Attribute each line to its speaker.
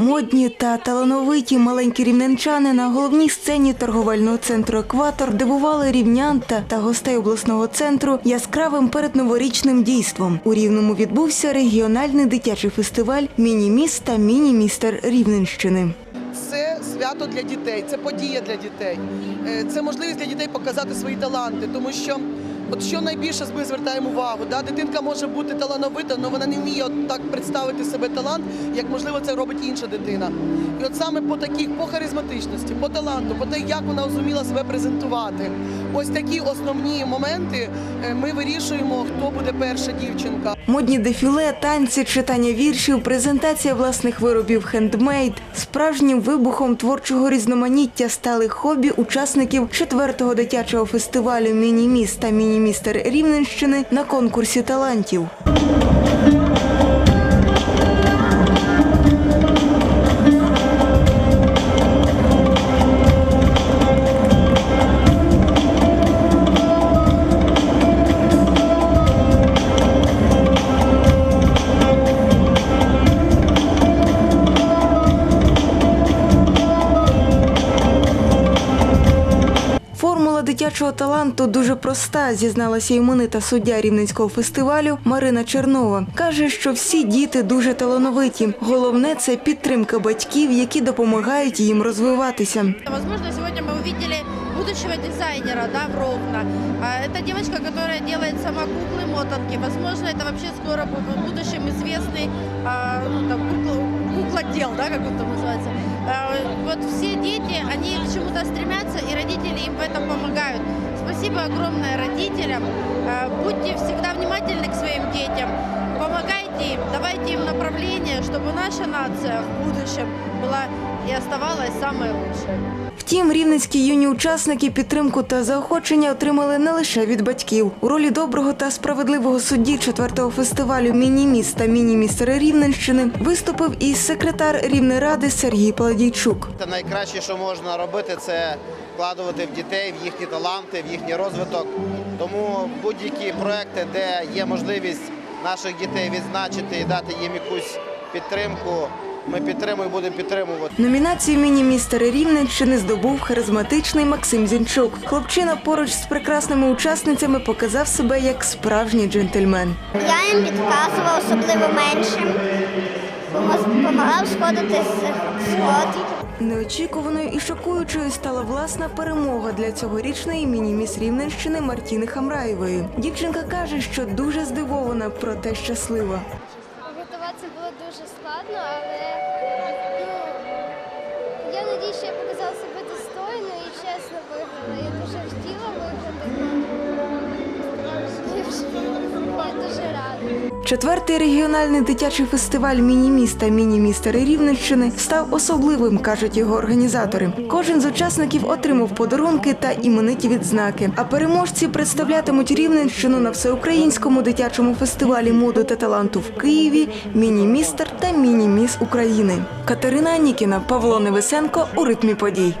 Speaker 1: Модні та талановиті маленькі рівненчани на головній сцені торговельного центру Екватор дивували рівнян та, гостей обласного центру яскравим передноворічним дійством. У Рівному відбувся регіональний дитячий фестиваль Міні-міс та Міні-містер Рівненщини.
Speaker 2: Це свято для дітей, це подія для дітей. Е, Це можливість для дітей показати свої таланти, тому що от що найбільше ми звертаємо увагу, да? дитинка може бути талановита, але вона не вміє от так представити себе талант, як можливо це робить інша дитина. І от саме по таких, по харизматичності, по таланту, по те, як вона зуміла себе презентувати. Ось такі основні моменти е, ми вирішуємо, хто буде перша дівчинка.
Speaker 1: Модні дефіле, танці, читання віршів, презентація власних виробів хендмейд. Справжнім вибухом творчого різноманіття стали хобі учасників четвертого дитячого фестивалю Міні-міс та Міні-містер Рівненщини на конкурсі талантів. Формула дитячого таланту дуже проста, зізналася іменита суддя рівненського фестивалю Марина Чернова. Каже, що всі діти дуже талановиті. Головне це підтримка батьків, які допомагають їм розвиватися.
Speaker 3: Возможно, сегодня мы увидели будущего дизайнера, да, в Ровно. А, Это девочка, которая делает сама куклы, мотанки. Возможно, это вообще скоро будет в будущем известный а, ну, там, кукла, куклодел, да, как он там называется. А, Вот все дети, они в этом помогают. Спасибо огромное родителям. А, Будьте всегда внимательны к своим детям. Помогайте им, давайте им направление, чтобы наша нация в будущем была и оставалась самой лучшей.
Speaker 1: Втім, рівненські юні учасники підтримку та заохочення отримали не лише від батьків. У ролі доброго та справедливого судді четвертого фестивалю Міні-міс та Міні-містер Рівненщини виступив і секретар Рівнеради Сергій Паладійчук.
Speaker 4: Та найкраще, що можна робити, це вкладувати в дітей, в їхні таланти, в їхній розвиток. Тому будь-які проекти, де є можливість наших дітей відзначити і дати їм якусь підтримку, ми підтримуємо і будемо підтримувати.
Speaker 1: Номінацію міні-містер Рівненщини здобув харизматичний Максим Зінчук. Хлопчина поруч з прекрасними учасницями показав себе як справжній джентльмен.
Speaker 5: Я їм підказував, особливо меншим. Допомагав сходити з сход.
Speaker 1: Неочікуваною і шокуючою стала власна перемога для цьогорічної міні-міс Рівненщини Мартіни Хамраєвої. Дівчинка каже, що дуже здивована, проте щаслива.
Speaker 5: Готуватися було дуже складно, але ну, я надію, що я показала себе достойно і чесно виграла. Я дуже хотіла
Speaker 1: Четвертий регіональний дитячий фестиваль міні-міс та міні-містери Рівненщини став особливим, кажуть його організатори. Кожен з учасників отримав подарунки та імениті відзнаки. А переможці представлятимуть Рівненщину на всеукраїнському дитячому фестивалі моду та таланту в Києві, міні-містер та міні-міс України. Катерина Анікіна, Павло Невесенко у ритмі подій.